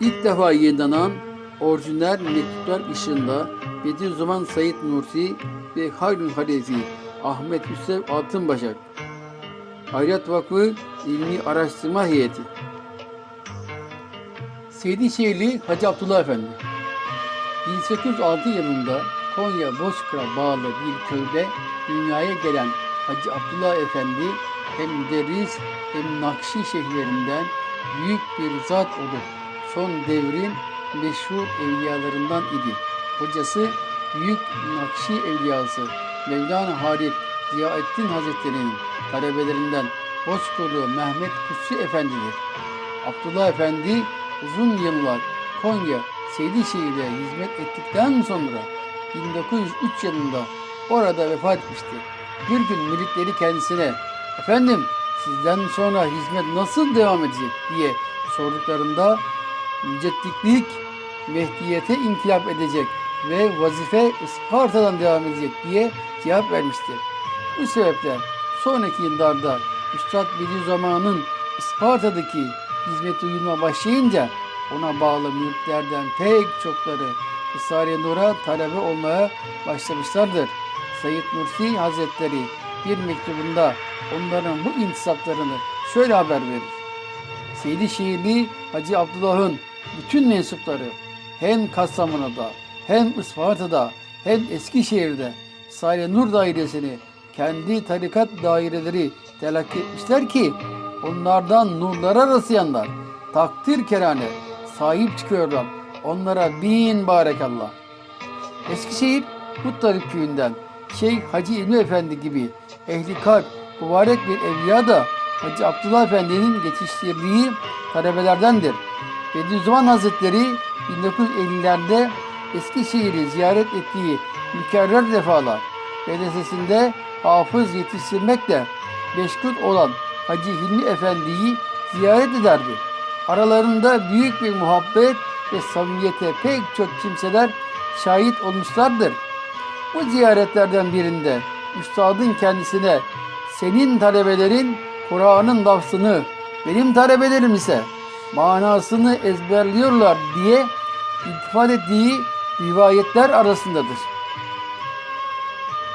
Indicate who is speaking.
Speaker 1: İlk defa yayınlanan orijinal mektuplar ışığında Bediüzzaman Said Nursi ve Hayrun Halezi Ahmet Hüseyin Altınbaşak. Hayrat Vakfı İlmi Araştırma Heyeti. Seydişehirli Hacı Abdullah Efendi. 1806 yılında Konya Bozkır'a bağlı bir köyde dünyaya gelen Hacı Abdullah Efendi hem müderris hem nakşi şeyhlerinden büyük bir zat olup son devrin meşhur evliyalarından idi. Hocası büyük nakşi evliyası Mevlana Halid Ziyaettin Hazretleri'nin talebelerinden Bozkırlı Mehmet Kutsi Efendi'dir. Abdullah Efendi uzun yıllar Konya Seydişehir'de hizmet ettikten sonra 1903 yılında orada vefat etmiştir. Bir gün müritleri kendisine efendim sizden sonra hizmet nasıl devam edecek diye sorduklarında mücedditlik Mehdiyete inkılap edecek ve vazife Isparta'dan devam edecek diye cevap vermiştir. Bu sebeple sonraki yıllarda Üstad Bediüzzaman'ın Isparta'daki hizmeti duyulma başlayınca ona bağlı müritlerden pek çokları Risale-i Nur'a talebe olmaya başlamışlardır. Said Nursi Hazretleri bir mektubunda onların bu intisaplarını şöyle haber verir. Seydi Şehirli Hacı Abdullah'ın bütün mensupları hem Kastamonu'da hem Isparta'da hem Eskişehir'de Risale-i Nur dairesini kendi tarikat daireleri telakki etmişler ki onlardan nurlara rastlayanlar takdir kerane sahip çıkıyorlar. Onlara bin barekallah. Eskişehir Muttalip köyünden Şeyh Hacı İlmi Efendi gibi ehli kalp mübarek bir evliya da Hacı Abdullah Efendi'nin yetiştirdiği talebelerdendir. Bediüzzaman Hazretleri 1950'lerde Eskişehir'i ziyaret ettiği mükerrer defalar medresesinde hafız yetiştirmekle meşgul olan Hacı Hilmi Efendi'yi ziyaret ederdi. Aralarında büyük bir muhabbet ve samimiyete pek çok kimseler şahit olmuşlardır. Bu ziyaretlerden birinde üstadın kendisine senin talebelerin Kur'an'ın lafzını, benim talebelerim ise manasını ezberliyorlar diye iltifat ettiği rivayetler arasındadır.